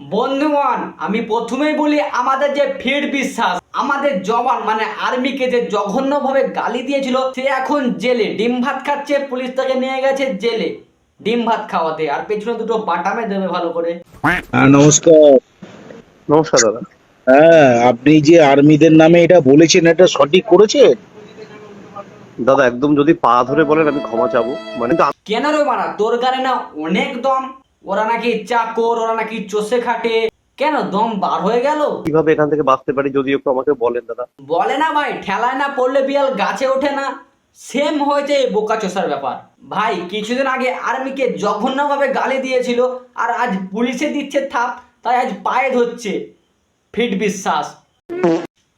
বন্ধুগণ আমি প্রথমেই বলি আমাদের যে ফির বিশ্বাস আমাদের জওয়ান মানে আর্মিকে যে জঘন্যভাবে গালি দিয়েছিল সে এখন জেলে। ডিম ভাত খাচ্ছে পুলিশ তাকে নিয়ে গেছে জেলে। ডিম ভাত খাওয়াতে আর পেছনে দুটো বাটামে দেবে ভালো করে। হ্যাঁ নমস্কার। নমস্কার দাদা। হ্যাঁ আপনি যে আর্মিদের নামে এটা বলেছেন এটা সঠিক করেছেন? দাদা একদম যদি পা ধরে বলেন আমি ক্ষমা চাবো। মানে কেন রে মারা তোর গানে না অনেক দম। ওরা নাকি চাকর ওরা নাকি চষে খাটে। কেন দম বার হয়ে গেল? কীভাবে এখান থেকে বাঁচতে পারি যদি একটু আমাকে বলেন দাদা? বলে না ভাই ঠেলায় না পড়লে বিড়াল গাছে ওঠে না। সেম হয়েছে এই বোকা চোষার ব্যাপার। ভাই কিছুদিন আগে আর্মিকে জঘন্যভাবে গালি দিয়েছিল আর আজ পুলিশে দিচ্ছে থাপ তাই আজ পায়ে ধরছে। ফিট বিশ্বাস।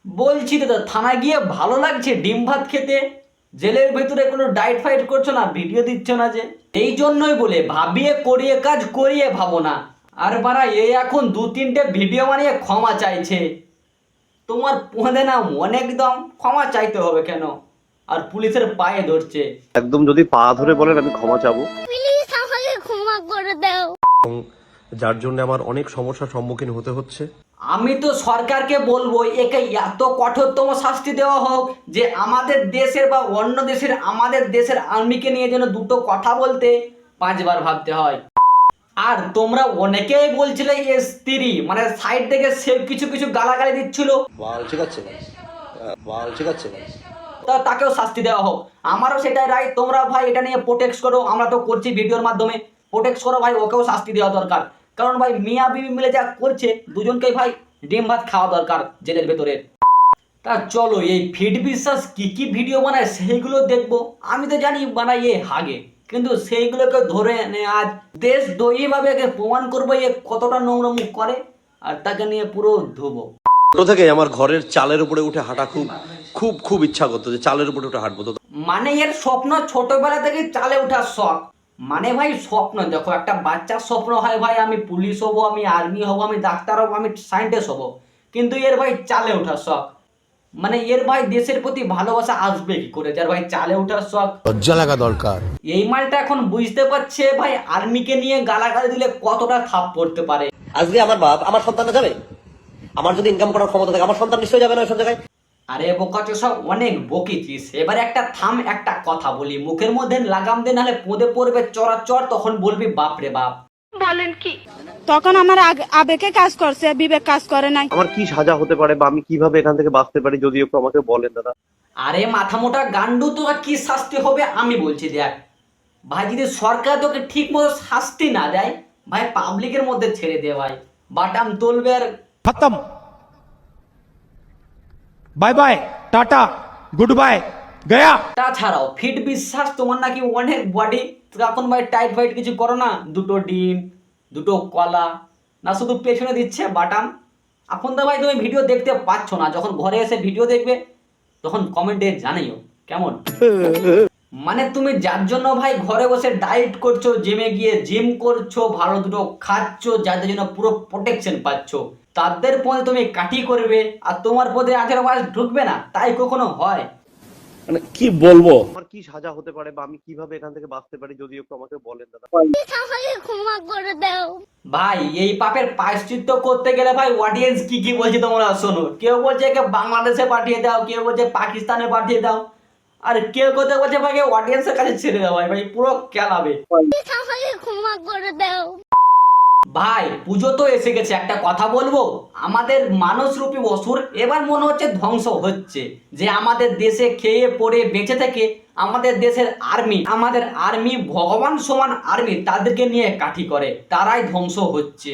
বলছি তো থানায় গিয়ে ভালো লাগছে ডিম ভাত খেতে? জেলের ভেতরে কোনো ডাইট ফাইট করছ না ভিডিও দিচ্ছ না যে? এই জন্যই বলে ভাবিয়ে করিয়ে কাজ করিয়ে ভাবো না। আর বারা এই এখন দু তিনটে ভিডিও বানিয়ে ক্ষমা চাইছে। তোমার পোঁদে না অনেক দম ক্ষমা চাইতে হবে কেন? আর পুলিশের পায়ে ধরছে। একদম যদি পা ধরে বলেন আমি ক্ষমা চাবো। প্লিজ আমাকে ক্ষমা করে দাও। যার জন্য আমার অনেক সমস্যার সম্মুখীন হতে হচ্ছে। আমি তো সরকারকে বলব একে এত কঠোরতম শাস্তি দেওয়া হোক যে আমাদের দেশের বা অন্য দেশের আমাদের দেশের আর্মিকে নিয়ে যেন দুটো কথা বলতে পাঁচবার ভাবতে হয়। আর তোমরা অনেকেই বলছিলে এ স্ত্রী মানে সাইড থেকে সে কিছু কিছু গালাগালি দিচ্ছিল। বাল ঠিক আছে। বাল ঠিক আছে। তা তাকেও শাস্তি দেওয়া হোক। আমারও সেটাই রাই তোমরা ভাই এটা নিয়ে প্রোটেক্ট করো আমরা তো করছি ভিডিওর মাধ্যমে। প্রোটেক্ট করো ভাই ওকেও শাস্তি দেওয়া দরকার। কারণ ভাই মিয়া বিবি মিলে যা করছে দুজনকেই ভাই ডিম ভাত খাওয়া দরকার জেলের ভেতরে। তা চলো এই ফিট বিশ্বাস কি কি ভিডিও বানায় সেইগুলো দেখব। আমি তো জানি বানাই এ হাগে কিন্তু সেইগুলোকে ধরে এনে আজ দেশ দইভাবে একে প্রমাণ করব এ কতটা নোংরা মুখ করে আর তাকে নিয়ে পুরো ধুবো। ছোট থেকে আমার ঘরের চালের উপরে উঠে হাঁটা খুব খুব খুব ইচ্ছা করতো যে চালের উপরে উঠে হাঁটবো। তো মানে এর স্বপ্ন ছোটবেলা থেকে চালে ওঠার শখ। মানে ভাই স্বপ্ন দেখো একটা বাচ্চার স্বপ্ন হয় ভাই আমি পুলিশ হব আমি আর্মি হব আমি ডাক্তার হব আমি সায়েন্টিস্ট হব। কিন্তু এর ভাই চালে ওঠার শখ। মানে এর ভাই দেশের প্রতি ভালোবাসা আসবে কি করে যার ভাই চালে ওঠার শখ? লজ্জা লাগা দরকার। এই মালটা এখন বুঝতে পারছে ভাই আর্মিকে নিয়ে গালাগালি দিলে কতটা থাপ পড়তে পারে। আজকে আমার বাপ আমার সন্তানটা যাবে? আমার যদি ইনকাম করার ক্ষমতা থাকে আমার সন্তান নিশ্চয়ই যাবে না ওইসব জায়গায়? আরে বোকা সব অনেক বকিছিস এবার একটা থাম একটা কথা বলি। মুখের মধ্যে লাগাম দে নাহলে পোঁদে পড়বে চড়া চড় তখন বলবি বাপ রে বাপ। বলেন কি? তখন আমার আবেগে কাজ করছে বিবেক কাজ করে নাই। আমার কি সাজা হতে পারে বা আমি কীভাবে এখান থেকে বাঁচতে পারি যদি একটু আমাকে বলেন দাদা। আরে মাথা মোটা গান্ডু তো আর কি শাস্তি হবে আমি বলছি দেখ। ভাই যদি সরকার তোকে ঠিক মতো শাস্তি না দেয় ভাই পাবলিকের মধ্যে ছেড়ে দে ভাই। বাটাম তুলবে আর খতম। Bye bye tata good bye গয়া তাছাড়াও ফিট বিশ্বাস তোমার নাকি অনেক বডি এখন ভাই টাইট ফাইট কিছু করো না। দুটো ডিম দুটো কলা না শুধু পেছনে দিচ্ছে বাটান এখন তো ভাই তুমি ভিডিও দেখতে পাচ্ছ না। যখন ঘরে এসে ভিডিও দেখবে তখন কমেন্টে জানাইও। কেমন? মানে তুমি যার জন্য ভাই ঘরে বসে ডায়েট করছ জিমে গিয়ে জিম করছ ভালো দুটো খাচ্ছ যাদের জন্য পুরো প্রোটেকশন পাচ্ছ তাদের পদে তুমি কাটি করবে আর তোমার পদে আঠেরো মাস ঢুকবে না তাই কখনো হয়? মানে কি বলব? আমার কি সাজা হতে পারে বা আমি কীভাবে এখান থেকে বাঁচতে পারি যদি একটু আমাকে বলেন দাদা। ক্ষমা করে দাও। ভাই এই পাপের প্রায়শ্চিত্ত করতে গেলে ভাই অডিয়েন্স কি কি বলছে তোমরা শোনো। কেউ বলছে একে বাংলাদেশে পাঠিয়ে দাও কেউ বলছে পাকিস্তানে পাঠিয়ে দাও। আর কেউ কোথাও বলছে ভাই অডিয়েন্সের কাছে ছেড়ে দাও ভাই পুরো খেলাবে। ক্ষমা করে দাও ভাই, পুজো তো এসে গেছে, একটা কথা বলব? আমাদের মানুষরূপী অসুর, এবার মনে হচ্ছে ধ্বংস হচ্ছে। যে আমাদের দেশে খেয়ে, পড়ে, বেঁচে থেকে আমাদের দেশের আর্মি আমাদের আর্মি ভগবান সমান আর্মি তাদেরকে নিয়ে কাঠি করে। তারাই ধ্বংস হচ্ছে।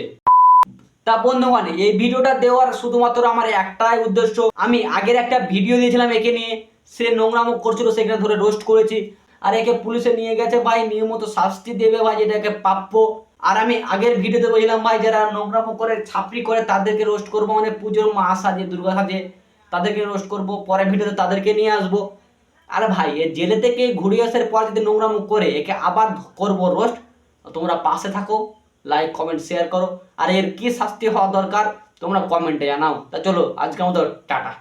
তা বন্ধুগণ, এই ভিডিওটা দেওয়ার শুধুমাত্র আমার একটাই উদ্দেশ্য। আমি আগের একটা ভিডিও দিয়েছিলাম একে নিয়ে। সে নোংরামো করছিল, সেখানে ধরে রোস্ট করেছি। আর একে পুলিশে নিয়ে গেছে ভাই, নিয়মিত শাস্তি দেবে ভাই এটাকে প্রাপ্য। আর আমি আগের ভিডিওতে বলছিলাম ভাই, যারা নোংরামো করে, ছাপড়ি করে, তাদেরকে রোস্ট করব মানে পুজোর মা সাজে, দুর্গা সাজে, তাদেরকে রোস্ট করব। পরে ভিডিওতে তাদেরকে নিয়ে আসব। আর ভাই, এ জেলে থেকে ঘুরে আসার পর যদি নোংরামো করে, একে আবার করব রোস্ট তোমরা পাশে থাকো লাইক কমেন্ট শেয়ার করো। আর এর কি শাস্তি হওয়া দরকার, তোমরা কমেন্টে জানাও। তা চলো আজকে আমাদের টাটা।